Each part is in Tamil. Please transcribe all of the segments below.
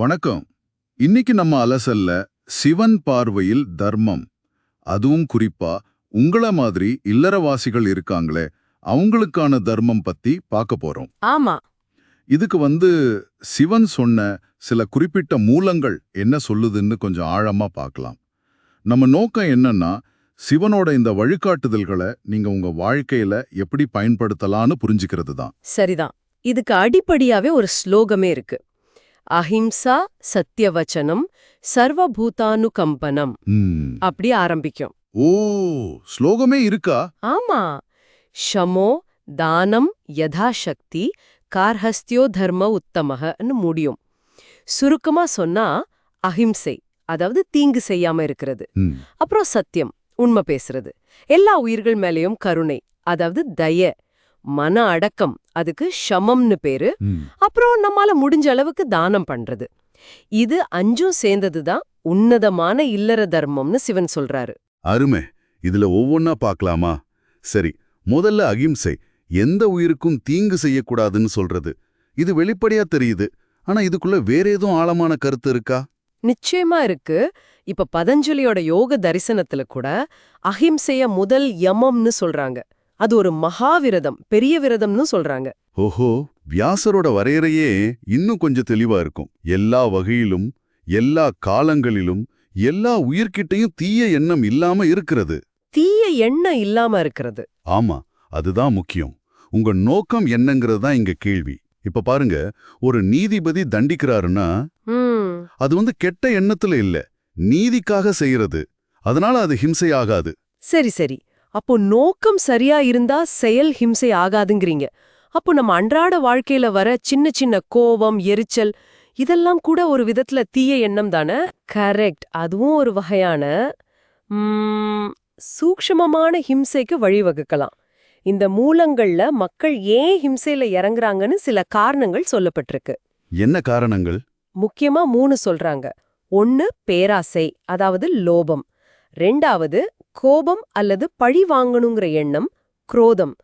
வணக்கம். இன்னைக்கு நம்ம அலசல்ல சிவன் பார்வையில் தர்மம். அதுவும் குறிப்பா உங்கள மாதிரி இல்லறவாசிகள் இருக்காங்களே அவங்களுக்கான தர்மம் பத்தி பார்க்க போறோம். ஆமா. இதுக்கு வந்து சிவன் சொன்ன சில குறிப்பிட்ட மூலங்கள் என்ன சொல்லுதுன்னு கொஞ்சம் ஆழமா பார்க்கலாம் நம்ம நோக்கம் என்னன்னா சிவனோட இந்த வழிகாட்டுதல்களை நீங்க உங்க வாழ்க்கையில எப்படி பயன்படுத்தலாம்னு புரிஞ்சுக்கிறது தான் சரிதான். இதுக்கு அடிப்படையாவே ஒரு ஸ்லோகமே இருக்கு. அஹிம்சா சத்தியவச்சனம் சர்வபூதானுகம்பனம். ம். அப்படி ஆரம்பிக்கும். ஓ ஸ்லோகமே இருக்கா? ஆமா. ஷமோ தானம் யதாசக்தி கார்ஹஸ்தியோ தர்ம உத்தமகன்னு முடியும். சுருக்கமா சொன்னா அஹிம்சை அதாவது தீங்கு செய்யாம இருக்கிறது. அப்புறம் சத்தியம் உண்மை பேசுறது. எல்லா உயிர்கள் மேலயும் கருணை அதாவது தய மன அடக்கம் அதுக்கு ஷமம்னு பேரு. அப்புறம் நம்மால முடிஞ்ச அளவுக்கு தானம் பண்றது. இது அஞ்சும் சேர்ந்ததுதான் உன்னதமான இல்லற தர்மம்னு சிவன் சொல்றாரு. அருமை. இதுல ஒவ்வொன்னா பார்க்கலாமா சரி முதல்ல அகிம்சை. எந்த உயிருக்கும் தீங்கு செய்யக்கூடாதுன்னு சொல்றது. இது வெளிப்படையா தெரியுது. ஆனா இதுக்குள்ள வேற ஏதும் ஆழமான கருத்து இருக்கா? நிச்சயமா இருக்கு. இப்ப பதஞ்சலியோட யோக தரிசனத்துல கூட அஹிம்சைய முதல் யமம்னு சொல்றாங்க. அது ஒரு மகாவிரதம் பெரிய விரதம்னு சொல்றாங்க. ஓஹோ வியாசரோட வரையறையே இன்னும் கொஞ்சம் தெளிவா இருக்கும். எல்லா வகையிலும் எல்லா காலங்களிலும் எல்லா உயிர்கிட்டையும் தீய எண்ணம் இல்லாம இருக்கிறது. தீய எண்ணம் இல்லாம இருக்கிறது. ஆமா அதுதான் முக்கியம். உங்க நோக்கம் என்னங்கிறது தான் இங்க கேள்வி. இப்ப பாருங்க ஒரு நீதிபதி தண்டிக்கிறாருன்னா அது வந்து கெட்ட எண்ணத்துல இல்ல. நீதிக்காக செய்யறது. அதனால அது ஹிம்சை ஆகாது. சரி சரி. அப்போ நோக்கம் சரியா இருந்தா செயல் ஹிம்சை ஆகாதுங்கிறீங்க. அப்போ நம்ம அன்றாட வாழ்க்கையில வர சின்ன சின்ன கோவம் எரிச்சல் இதெல்லாம் கூட ஒரு விதத்துல தீய எண்ணம் தானே? கரெக்ட் அதுவும் ஒரு வகையான சூக்ஷ்மமான ஹிம்சைக்கு வழிவகுக்கலாம். இந்த மூலங்கள்ல மக்கள் ஏன் ஹிம்சையில இறங்குறாங்கன்னு சில காரணங்கள் சொல்லப்பட்டிருக்கு. என்ன காரணங்கள்? முக்கியமா மூணு சொல்றாங்க. ஒன்னு பேராசை அதாவது லோபம். ரெண்டாவது கோபம் அல்லது பழி வாங்கணுங்கிற எண்ணம் குரோதம்.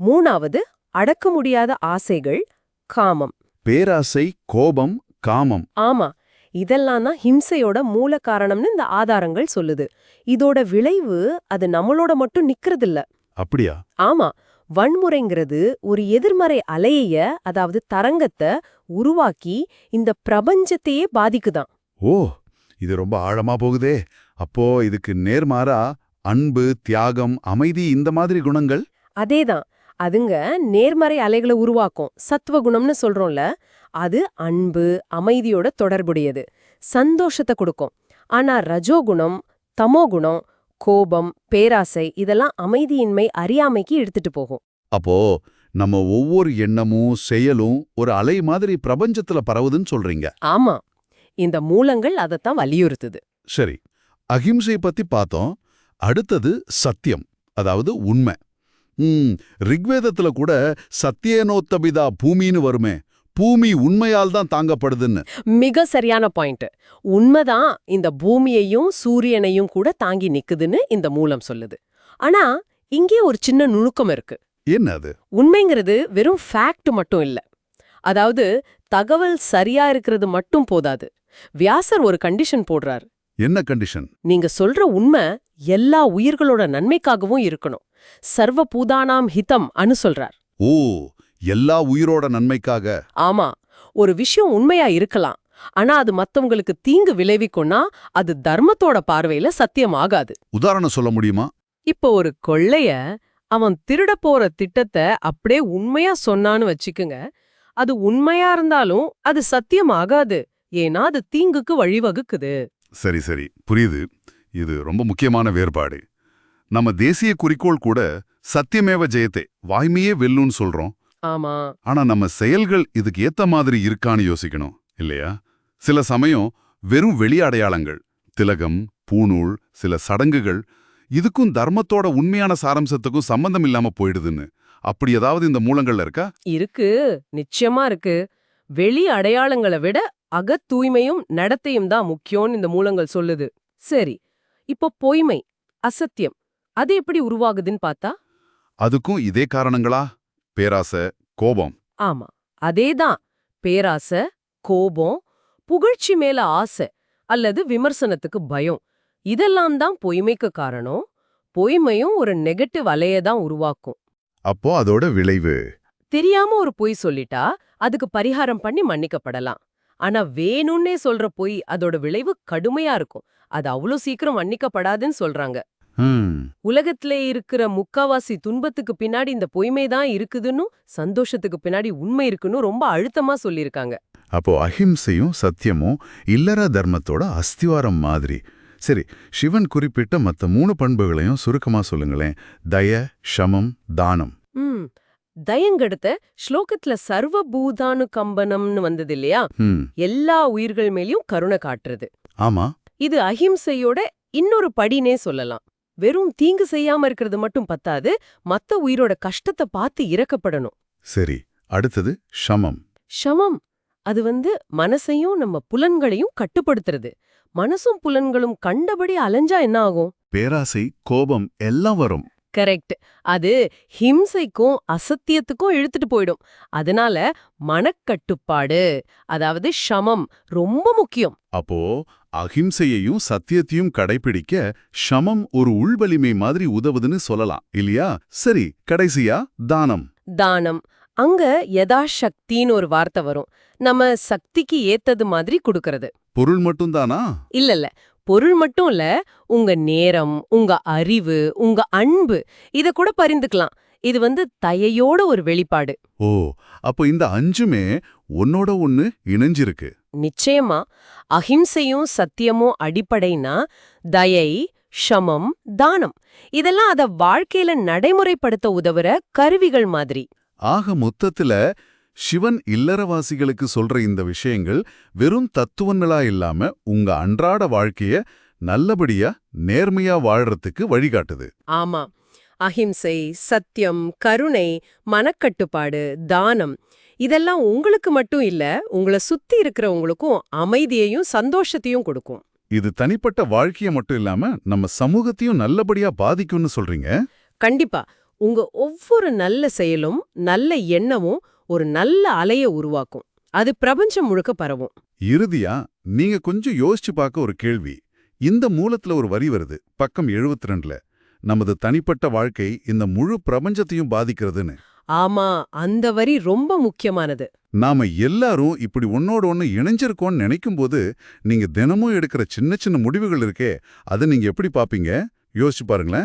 மூணாவது அடக்க முடியாத ஆசைகள் காமம். பேராசை கோபம் காமம். ஆமா இதெல்லாம் தான் ஹிம்சையோட மூல காரணம்னு இந்த ஆதாரங்கள் சொல்லுது. இதோட விளைவு அது நம்மளோட மட்டும் நிக்கிறதில்ல. அப்படியா? ஆமா வன்முறைங்கிறது ஒரு எதிர்மறை அலைய அதாவது தரங்கத்தை உருவாக்கி இந்த பிரபஞ்சத்தையே பாதிக்குதாம் ஓ இது ரொம்ப ஆழமா போகுதே. அப்போ இதுக்கு நேர்மாறா அன்பு தியாகம் அமைதி இந்த மாதிரி குணங்கள்? அதேதான். அதுங்க நேர்மறை அலைகளை உருவாக்கும். சத்துவகுணம்னு சொல்றோம்ல அது அன்பு அமைதியோட தொடர்புடையது. சந்தோஷத்தை கொடுக்கும். ஆனா ரஜோகுணம் தமோகுணம் கோபம் பேராசை இதெல்லாம் அமைதியின்மை அறியாமைக்கு எடுத்துட்டு போகும். அப்போ நம்ம ஒவ்வொரு எண்ணமும் செயலும் ஒரு அலை மாதிரி பிரபஞ்சத்துல பரவுதுன்னு சொல்றீங்க. ஆமா. இந்த மூலங்கள் அதைத்தான் வலியுறுத்துது. சரி. அகிம்சை பத்தி பார்த்தோம். அடுத்தது சத்தியம் அதாவது உண்மை. ம் ரிக்வேதத்துல கூட சத்தியனோத்தபிதா பூமின்னு வருமே பூமி உண்மையால் தான் தாங்கப்படுதுன்னு. மிக சரியான பாயிண்ட். உண்மைதான் இந்த பூமியையும் சூரியனையும் கூட தாங்கி நிக்குதுன்னு இந்த மூலம் சொல்லுது. ஆனா இங்கே ஒரு சின்ன நுணுக்கம் இருக்கு. என்ன அது? உண்மைங்கிறது வெறும் ஃபேக்ட் மட்டும் இல்ல. அதாவது தகவல் சரியா இருக்கிறது மட்டும் போதாது. வியாசர் ஒரு கண்டிஷன் போடுறார். என்ன கண்டிஷன் நீங்க சொல்ற உண்மை எல்லா உயிர்களோட நன்மைக்காகவும் இருக்கணும். சர்வ பூதானாம் ஹிதம் அனு சொல்றார். ஓ எல்லா உயிரோட நன்மைக்காக. ஆமா ஒரு விஷயம் உண்மையா இருக்கலாம். ஆனா அது மத்தவங்களுக்கு தீங்கு விளைவிக்கும்னா அது தர்மத்தோட பார்வையில சத்தியமாகாது உதாரணம் சொல்ல முடியுமா? இப்போ ஒரு கொள்ளைய அவன் திருட போற திட்டத்தை அப்படியே உண்மையா சொன்னான்னு வச்சுக்குங்க. அது உண்மையா இருந்தாலும் அது சத்தியமாகாது ஏன்னா அது தீங்குக்கு வழிவகுக்குது. சரி சரி. புரியுது. இது ரொம்ப முக்கியமான வேறுபாடு. நம்ம தேசிய குறிக்கோள் கூட சத்தியமேவ ஜெயத்தே வாய்மையே வெல்லுன்னு சொல்றோம். ஆமா. ஆனா நம்ம செயல்கள் இதுக்கு ஏத்த மாதிரி இருக்கான்னு யோசிக்கணும் இல்லையா? சில சமயம் வெறும் வெளி அடையாளங்கள் திலகம் பூணூல் சில சடங்குகள் இதுக்கும் தர்மத்தோட உண்மையான சாரம்சத்துக்கும் சம்பந்தம் இல்லாம போயிடுதுன்னு. அப்படி ஏதாவது இந்த மூலங்கள்ல இருக்கா? இருக்கு. நிச்சயமா இருக்கு. வெளி அடையாளங்களை விட அகத் தூய்மையும் நடத்தையும் தான் முக்கியம்னு இந்த மூலங்கள் சொல்லுது. சரி இப்போ பொய்மை அசத்தியம் அது எப்படி உருவாகுதுன்னு பார்த்தா? அதுக்கும் இதே காரணங்களா? பேராசை கோபம். ஆமா அதேதான் பேராசை கோபம் புகழ்ச்சி மேல ஆசை அல்லது விமர்சனத்துக்கு பயம். இதெல்லாம் தான் பொய்மைக்கு காரணம். பொய்மையும் ஒரு நெகட்டிவ் அலைய தான் உருவாக்கும். அப்போ அதோட விளைவு. தெரியாம ஒரு பொய் சொல்லிட்டா அதுக்கு பரிகாரம் பண்ணி மன்னிக்கப்படலாம். ஆனா வேணும்னே சொல்ற பொய் அதோட விளைவு கடுமையா இருக்கும். அது அவ்வளவு சீக்கிரம் மன்னிக்கப்படாதுன்னு சொல்றாங்க. உலகத்திலே இருக்கிற முக்காவாசி துன்பத்துக்கு பின்னாடி இந்த பொய்மை தான் இருக்குதுன்னு சந்தோஷத்துக்கு பின்னாடி உண்மை இருக்குன்னு ரொம்ப அழுத்தமா சொல்லியிருக்காங்க. அப்போ அஹிம்சையும் சத்தியமும் இல்லற தர்மத்தோட அஸ்திவாரம் மாதிரி. சரி சிவன் குறிப்பிட்ட மத்த மூணு பண்புகளையும் சுருக்கமா சொல்லுங்களேன். தய ஷமம் தானம். தயங்கெடுத்த ஸ்லோகத்துல சர்வ பூதானு கம்பனம்னு வந்தது இல்லையா எல்லா உயிர்கள் மேலயும் கருணை காட்டுறது. ஆமா. இது அஹிம்சையோட இன்னொரு படினே சொல்லலாம். வெறும் தீங்கு செய்யாம இருக்கிறது மட்டும் பத்தாது மத்த உயிரோட கஷ்டத்தை பார்த்து இறக்கப்படணும் சரி அடுத்தது ஷமம். ஷமம் அது வந்து மனசையும் நம்ம புலன்களையும் கட்டுப்படுத்துறது. மனசும் புலன்களும் கண்டபடி அலைஞ்சா என்ன ஆகும்? பேராசை கோபம் எல்லாம் வரும். கரெக்ட். அது ஹிம்சைக்கும் அசத்தியத்துக்கும் இழுத்துட்டு போயிடும். அதனால மனக்கட்டுப்பாடு அதாவது ஷமம் ரொம்ப முக்கியம். அப்போ அஹிம்சையையும் சத்தியத்தையும் கடைபிடிக்க ஷமம் ஒரு உள்வலிமை மாதிரி உதவுதுன்னு சொல்லலாம் இல்லையா? சரி கடைசியா தானம். தானம். அங்க யதாசக்தின்னு ஒரு வார்த்தை வரும். நம்ம சக்திக்கு ஏத்தது மாதிரி கொடுக்கறது. பொருள் மட்டும்தானா இல்ல இல்ல பொருள் மட்டும் இல்ல உங்க நேரம் உங்க அறிவு உங்க அன்பு இத கூட பரிந்துக்கலாம். இது வந்து தயையோட ஒரு வெளிப்பாடு. ஓ அப்போ இந்த அஞ்சுமே ஒன்னோட ஒன்னு இணைஞ்சிருக்கு. நிச்சயமா. அஹிம்சையும் சத்தியமும் அடிப்படைனா தயை ஷமம் தானம். இதெல்லாம் அத வாழ்க்கையில நடைமுறைப்படுத்த உதவுற கருவிகள் மாதிரி. ஆக மொத்தத்துல சிவன் இல்லறவாசிகளுக்கு சொல்ற இந்த விஷயங்கள் வெறும் தத்துவங்களா இல்லாம உங்க அன்றாட வாழ்க்கைய நல்லபடியா நேர்மையா வாழறதுக்கு வழிகாட்டுது. ஆமா. அஹிம்சை சத்தியம் கருணை மனக்கட்டுப்பாடு தானம் இதெல்லாம் உங்களுக்கு மட்டும் இல்ல உங்களை சுத்தி இருக்கிறவங்களுக்கும் அமைதியையும் சந்தோஷத்தையும் கொடுக்கும். இது தனிப்பட்ட வாழ்க்கைய மட்டும் இல்லாம நம்ம சமூகத்தையும் நல்லபடியா பாதிக்கும்னு சொல்றீங்க? கண்டிப்பா. உங்க ஒவ்வொரு நல்ல செயலும் நல்ல எண்ணமும் ஒரு நல்ல அலைய உருவாக்கும். அது பிரபஞ்சம் முழுக்க பரவும். இறுதியா நீங்க கொஞ்சம் யோசிச்சு பார்க்க ஒரு கேள்வி. இந்த மூலத்துல ஒரு வரி வருது பக்கம் 72ல நமது தனிப்பட்ட வாழ்க்கை இந்த முழு பிரபஞ்சத்தையும் பாதிக்கிறதுன்னு. ஆமா அந்த வரி ரொம்ப முக்கியமானது. நாம எல்லாரும் இப்படி ஒன்னோட ஒன்னு இணைஞ்சிருக்கோம்னு நினைக்கும்போது நீங்க தினமும் எடுக்கிற சின்ன சின்ன முடிவுகள் இருக்கே அதை நீங்க எப்படி பாப்பீங்க? யோசிச்சு பாருங்களேன்.